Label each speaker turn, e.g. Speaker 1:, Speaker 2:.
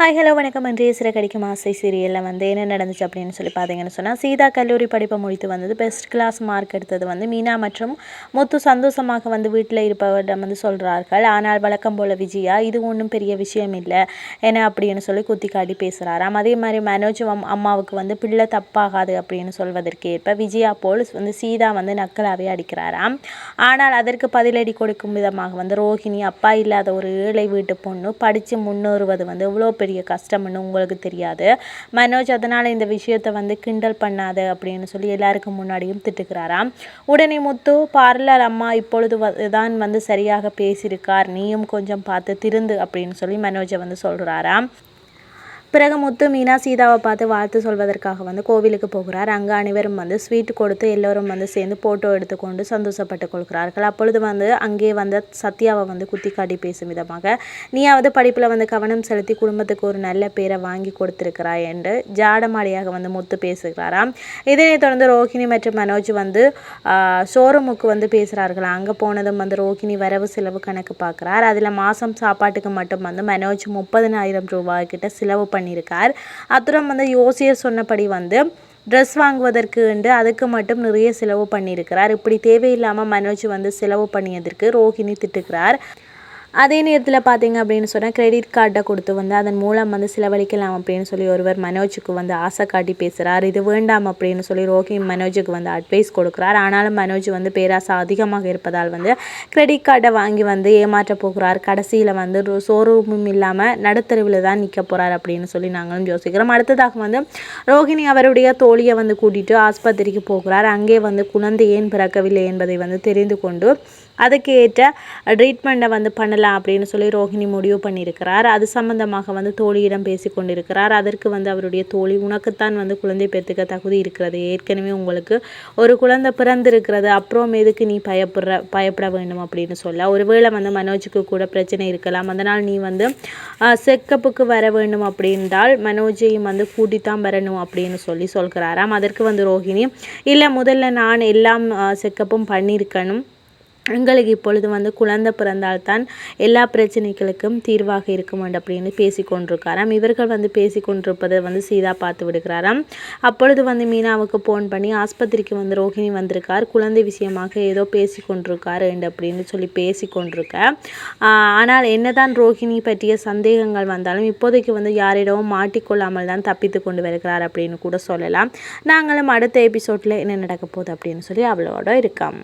Speaker 1: Hi hello வணக்கம். இன்றைய சிறை கிடைக்கும் ஆசை சீரியலில் வந்து என்ன நடந்துச்சு அப்படின்னு சொல்லி பார்த்தீங்கன்னு சொன்னால் சீதா கல்லூரி படிப்பை முடித்து வந்தது. பெஸ்ட் கிளாஸ் மார்க் எடுத்தது வந்து மீனா மற்றும் முத்து சந்தோஷமாக வந்து வீட்டில் இருப்பவரிடம் வந்து சொல்கிறார்கள் ஆனால் வழக்கம் போல் விஜயா இது ஒன்றும் பெரிய விஷயம் இல்லை என்ன அப்படின்னு சொல்லி குத்தி காட்டி பேசுகிறாராம் அதே மாதிரி மனோஜ் அம்மாவுக்கு வந்து பிள்ளை தப்பாகாது அப்படின்னு சொல்வதற்கு ஏற்ப விஜயா போலீஸ் வந்து சீதா வந்து நக்கலாகவே அடிக்கிறாராம். ஆனால் அதற்கு பதிலடி கொடுக்கும் விதமாக வந்து ரோஹிணி அப்பா இல்லாத ஒரு ஏழை வீட்டு பொண்ணு படித்து முன்னேறுவது வந்து எவ்வளோ பெரிய பெரிய கஷ்டம்னு உங்களுக்கு தெரியாது. மனோஜ் அதனால் இந்த விஷயத்தை வந்து கிண்டல் பண்ணாத அப்படின்னு சொல்லி எல்லாருக்கும் முன்னாடியும் திட்டுக்கிறாராம். உடனே முத்து பார்லர் அம்மா இப்பொழுது தான் வந்து சரியாக பேசியிருக்கார். நீயும் கொஞ்சம் பார்த்து திருந்து அப்படின்னு சொல்லி மனோஜை வந்து சொல்கிறாராம் பிறகு முத்து மீனா சீதாவை பார்த்து வாழ்த்து சொல்வதற்காக வந்து கோவிலுக்கு போகிறார். அங்கே அனைவரும் வந்து ஸ்வீட் கொடுத்து எல்லோரும் வந்து சேர்ந்து ஃபோட்டோ எடுத்துக்கொண்டு சந்தோஷப்பட்டு கொள்கிறார்கள். அப்பொழுது வந்து அங்கே வந்த சத்யாவை வந்து குத்தி காட்டி பேசும் விதமாக நீயாவது படிப்பில் வந்து கவனம் செலுத்தி குடும்பத்துக்கு ஒரு நல்ல பேரை வாங்கி கொடுத்துருக்கிறாய் என்று ஜாடமாடியாக வந்து முத்து பேசுகிறாராம். இதனை தொடர்ந்து ரோஹிணி மற்றும் மனோஜ் வந்து ஷோரூமுக்கு வந்து பேசுகிறார்கள். அங்கே போனதும் வந்து ரோஹிணி வரவு செலவு கணக்கு பார்க்குறார். அதில் மாதம் சாப்பாட்டுக்கு மட்டும் வந்து மனோஜ் முப்பதினாயிரம் ரூபாய் கிட்ட செலவு பண்ணியிருக்கார். அத்துறம் வந்து யோசியர் சொன்னபடி வந்து ட்ரெஸ் வாங்குவதற்கு என்று அதுக்கு மட்டும் நிறைய செலவு பண்ணியிருக்கிறார். இப்படி தேவையில்லாமல் மனோஜ் வந்து செலவு பண்ணியதற்கு ரோஹிணி திட்டுக்கிறார் அதே நேரத்தில் பார்த்தீங்க அப்படின்னு சொன்னால் கிரெடிட் கார்டை கொடுத்து வந்து அதன் மூலம் வந்து செலவழிக்கலாம் அப்படின்னு சொல்லி ஒருவர் மனோஜுக்கு வந்து ஆசை காட்டி பேசுகிறார் இது வேண்டாம் அப்படின்னு சொல்லி ரோஹி மனோஜுக்கு வந்து அட்வைஸ் கொடுக்குறார். ஆனாலும் மனோஜ் வந்து பேராசை அதிகமாக இருப்பதால் வந்து கிரெடிட் கார்டை வாங்கி வந்து ஏமாற்ற போகிறார். கடைசியில் வந்து ஷோரூமும் இல்லாமல் நடுத்தருவில் தான் நிற்க போகிறார் அப்படின்னு சொல்லி நாங்களும் யோசிக்கிறோம். அடுத்ததாக வந்து ரோஹிணி அவருடைய தோழியை வந்து கூட்டிகிட்டு ஆஸ்பத்திரிக்கு போகிறார். அங்கே வந்து குழந்தை ஏன் பிறக்கவில்லை என்பதை வந்து தெரிந்து கொண்டு அதுக்கு ஏற்ற ட்ரீட்மெண்ட்டை வந்து பண்ணலாம் அப்படின்னு சொல்லி ரோஹிணி முடிவு பண்ணியிருக்கிறார். அது சம்மந்தமாக வந்து தோழியிடம் பேசி கொண்டிருக்கிறார். அதற்கு வந்து அவருடைய தோழி உனக்குத்தான் வந்து குழந்தை பெற்றுக்க தகுதி இருக்கிறது. ஏற்கனவே உங்களுக்கு ஒரு குழந்தை பிறந்திருக்கிறது. அப்புறம் எதுக்கு நீ பயப்படுற பயப்பட வேண்டும்? அப்படின்னு சொல்ல ஒருவேளை வந்து மனோஜுக்கு கூட பிரச்சனை இருக்கலாம். அதனால் நீ வந்து செக்கப்புக்கு வர வேண்டும் அப்படின்றால் மனோஜையும் வந்து கூட்டித்தான் வரணும் அப்படின்னு சொல்லி சொல்கிறாராம். அதற்கு வந்து ரோஹிணி இல்லை முதல்ல நான் எல்லாம் செக்கப்பும் பண்ணியிருக்கணும். எங்களுக்கு இப்பொழுது வந்து குழந்தை பிறந்தால்தான் எல்லா பிரச்சனைகளுக்கும் தீர்வாக இருக்கும் அப்படின்னு பேசி கொண்டிருக்காராம் இவர்கள் வந்து பேசி கொண்டிருப்பதை வந்து சீதா பார்த்து விடுகிறாராம். அப்பொழுது வந்து மீனாவுக்கு ஃபோன் பண்ணி ஆஸ்பத்திரிக்கு வந்து ரோஹிணி வந்திருக்கார். குழந்தை விஷயமாக ஏதோ பேசி கொண்டிருக்காரு அப்படின்னு சொல்லி பேசி கொண்டிருக்க ஆனால் என்னதான் ரோஹிணி பற்றிய சந்தேகங்கள் வந்தாலும் இப்போதைக்கு வந்து யாரிடமும் மாட்டிக்கொள்ளாமல் தான் தப்பித்து கொண்டு வருகிறார் அப்படின்னு கூட சொல்லலாம். நாங்களும் அடுத்த எபிசோடில் என்ன நடக்க போகுது அப்படின்னு சொல்லி அவளோட இருக்கோம்.